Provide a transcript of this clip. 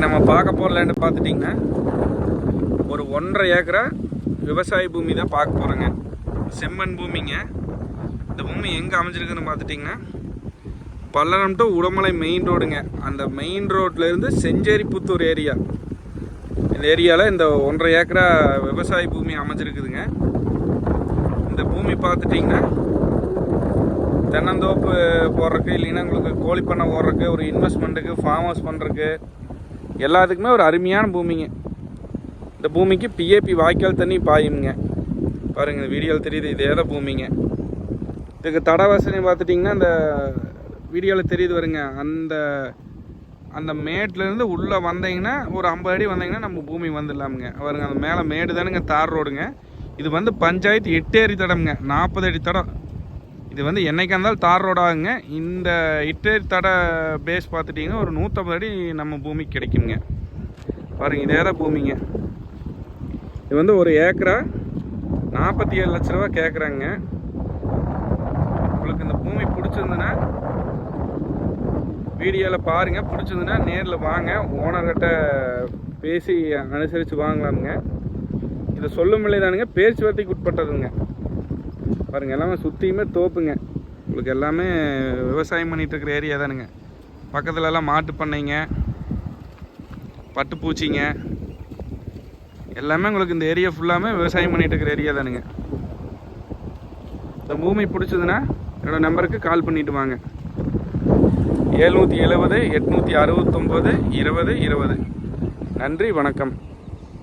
இன்றைக்கி நம்ம பார்க்க போகிற லேண்டு பார்த்துட்டிங்கன்னா ஒரு ஒன்றரை ஏக்கரா விவசாய பூமி தான் பார்க்க போகிறோங்க செம்மண் பூமிங்க. இந்த பூமி எங்கே அமைஞ்சிருக்குன்னு பார்த்துட்டிங்கன்னா பல்லடம் டு உடமலை மெயின் ரோடுங்க அந்த மெயின் ரோட்லேருந்து செஞ்சேரிப்புத்தூர் ஏரியா. இந்த ஏரியாவில் இந்த ஒன்றரை ஏக்கரா விவசாய பூமி அமைஞ்சிருக்குதுங்க. இந்த பூமி பார்த்துட்டிங்கன்னா தென்னந்தோப்பு போடுறதுக்கு இல்லைன்னா உங்களுக்கு கோழி பண்ணை ஒரு இன்வெஸ்ட்மெண்ட்டுக்கு ஃபார்ம் ஹவுஸ் பண்ணுறதுக்கு எல்லாத்துக்குமே ஒரு அருமையான பூமிங்க. இந்த பூமிக்கு பிஏபி வாய்க்கால் தண்ணி பாயுங்க. பாருங்கள் இந்த வீடியோவில் தெரியுது இதே தான் பூமிங்க. இதுக்கு தட வசதி பார்த்துட்டிங்கன்னா அந்த வீடியோவில் தெரியுது வருங்க அந்த அந்த மேட்லேருந்து உள்ளே வந்தீங்கன்னா ஒரு ஐம்பது அடி வந்தீங்கன்னா நம்ம பூமி வந்துடலாமுங்க. பாருங்க அந்த மேலே மேடு தானுங்க தார் ரோடுங்க. இது வந்து பஞ்சாயத்து எட்டேரி தடம்ங்க நாற்பது அடி தடம். இது வந்து என்னைக்கா இருந்தாலும் தார் ரோடாகுங்க. இந்த இட்டேரி தட பேஸ் பார்த்துட்டிங்கன்னா ஒரு நூற்றம்பது அடி நம்ம பூமிக்கு கிடைக்குங்க. பாருங்கள் இதே தான் பூமிங்க? இது வந்து ஒரு ஏக்கரா? நாற்பத்தி ஏழு லட்ச ரூபா கேட்குறாங்க உங்களுக்கு இந்த பூமி பிடிச்சிருந்துன்னா வீடியோவில் பாருங்கள் பிடிச்சிருந்துன்னா நேரில் வாங்க. ஓனர்கிட்ட பேசி அனுசரித்து வாங்கலாமுங்க. இதை சொல்லும் தானுங்க பேச்சுவார்த்தைக்கு உட்பட்டதுங்க. பாருங்கள் எல்லாமே சுற்றியுமே தோப்புங்க. உங்களுக்கு எல்லாமே விவசாயம் பண்ணிகிட்டுருக்க ஏரியா தானுங்க. பக்கத்துலலாம் மாட்டு பண்ணைங்க பட்டுப்பூச்சிங்க எல்லாமே உங்களுக்கு இந்த ஏரியா ஃபுல்லாமே விவசாயம் பண்ணிகிட்டு இருக்கிற ஏரியா தானுங்க. இந்த பூமி பிடிச்சதுன்னா என்னோடய நம்பருக்கு கால் பண்ணிட்டு வாங்க. ஏழ்நூற்றி எழுபது எட்நூற்றி அறுபத்தொம்போது இருபது இருபது. நன்றி வணக்கம்.